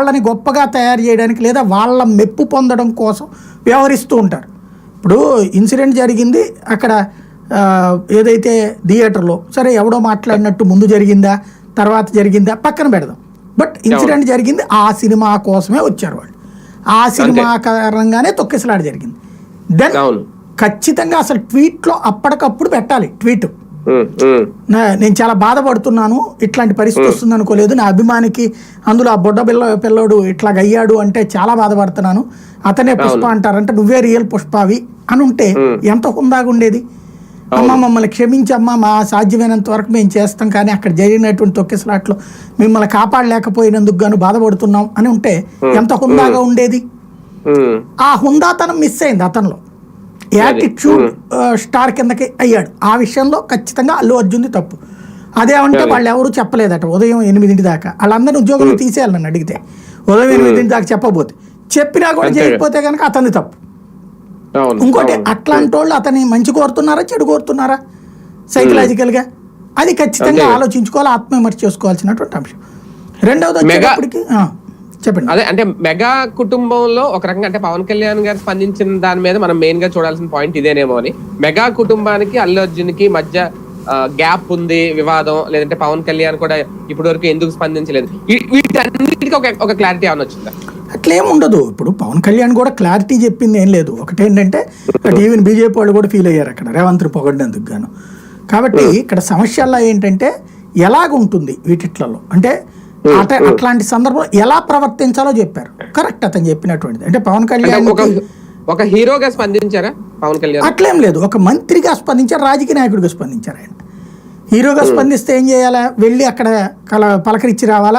వాళ్ళని గొప్పగా తయారు చేయడానికి లేదా వాళ్ళ మెప్పు పొందడం కోసం వ్యవహరిస్తూ ఉంటారు. ఇప్పుడు ఇన్సిడెంట్ జరిగింది. అక్కడ ఏదైతే థియేటర్లో సరే ఎవడో మాట్లాడినట్టు ముందు జరిగిందా తర్వాత జరిగిందా పక్కన పెడదాం. బట్ ఇన్సిడెంట్ జరిగింది. ఆ సినిమా కోసమే వచ్చారు వాళ్ళు. ఆ సినిమా కారణంగానే తొక్కిసలాట జరిగింది. దెన్ ఖచ్చితంగా అసలు ట్వీట్లో అప్పటికప్పుడు పెట్టాలి. ట్వీట్. నేను చాలా బాధపడుతున్నాను. ఇట్లాంటి పరిస్థితి వస్తుంది అనుకోలేదు నా అభిమానికి అందులో ఆ బొడ్డ పిల్ల పిల్లోడు ఇట్లాగ అయ్యాడు అంటే చాలా బాధపడుతున్నాను. అతనే పుష్ప అంటారంటే నువ్వే రియల్ పుష్పవి అని ఉంటే ఎంత హుందాగా ఉండేది అమ్మ మమ్మల్ని క్షమించమ్మా మా సాధ్యమైనంత వరకు మేము చేస్తాం కానీ అక్కడ జరిగినటువంటి తొక్కిసలాట్లో మిమ్మల్ని కాపాడలేకపోయినందుకు గాను బాధపడుతున్నాం అని ఉంటే ఎంత హుందాగా ఉండేది? ఆ హుందాతనం మిస్ అయింది అతనిలో. యాటిట్యూడ్ స్టార్ కిందకి అయ్యాడు. ఆ విషయంలో ఖచ్చితంగా అల్లు అర్జున్ది తప్పు. అదేమంటే వాళ్ళు ఎవరు చెప్పలేదట ఉదయం ఎనిమిదింటి దాకా. వాళ్ళందరినీ ఉద్యోగులు తీసేయాలి నన్ను అడిగితే. ఉదయం ఎనిమిదింటి దాకా చెప్పబోతే చెప్పినా కూడా. చేయకపోతే కనుక అతని తప్పు. ఇంకోటి. అట్లాంటి వాళ్ళు అతని మంచి కోరుతున్నారా చెడు కోరుతున్నారా? సైకలాజికల్గా అది ఖచ్చితంగా. ఆలోచించుకోవాలి ఆత్మవిమర్శ చేసుకోవాల్సినటువంటి అంశం. రెండవది వచ్చేటప్పటికి చెప్పండి. అదే అంటే మెగా కుటుంబంలో ఒక రకంగా అంటే పవన్ కళ్యాణ్ గారు స్పందించిన దాని మీద మనం మెయిన్గా చూడాల్సిన పాయింట్ ఇదేనేమో అని. మెగా కుటుంబానికి అల్లు అర్జున్కి మధ్య గ్యాప్ ఉంది వివాదం లేదంటే పవన్ కళ్యాణ్ కూడా ఇప్పటి వరకు ఎందుకు స్పందించలేదు. వీటన్నిటికీ ఒక ఒక క్లారిటీ ఏమైనా వచ్చిందా? అట్లేం ఉండదు. ఇప్పుడు పవన్ కళ్యాణ్ కూడా క్లారిటీ చెప్పింది ఏం లేదు. ఒకటేంటంటే ఈవెన్ బీజేపీ వాళ్ళు కూడా ఫీల్ అయ్యారు అక్కడ రేవంత్ పొగడినందుకు గాను. కాబట్టి ఇక్కడ సమస్యల్లో ఏంటంటే ఎలాగుంటుంది వీటిట్లలో? అంటే అట అట్లాంటి సందర్భంలో ఎలా ప్రవర్తించాలో చెప్పారు. కరెక్ట్ అతను చెప్పినటువంటిది. అంటే పవన్ కళ్యాణ్ ఒక ఒక హీరోగా స్పందించారా పవన్ కళ్యాణ్? అట్లేం లేదు. ఒక మంత్రిగా స్పందించారు రాజకీయ నాయకుడిగా స్పందించారు ఆయన. హీరోగా స్పందిస్తే ఏం చేయాలా? వెళ్ళి అక్కడ కల పలకరించి రావాలా?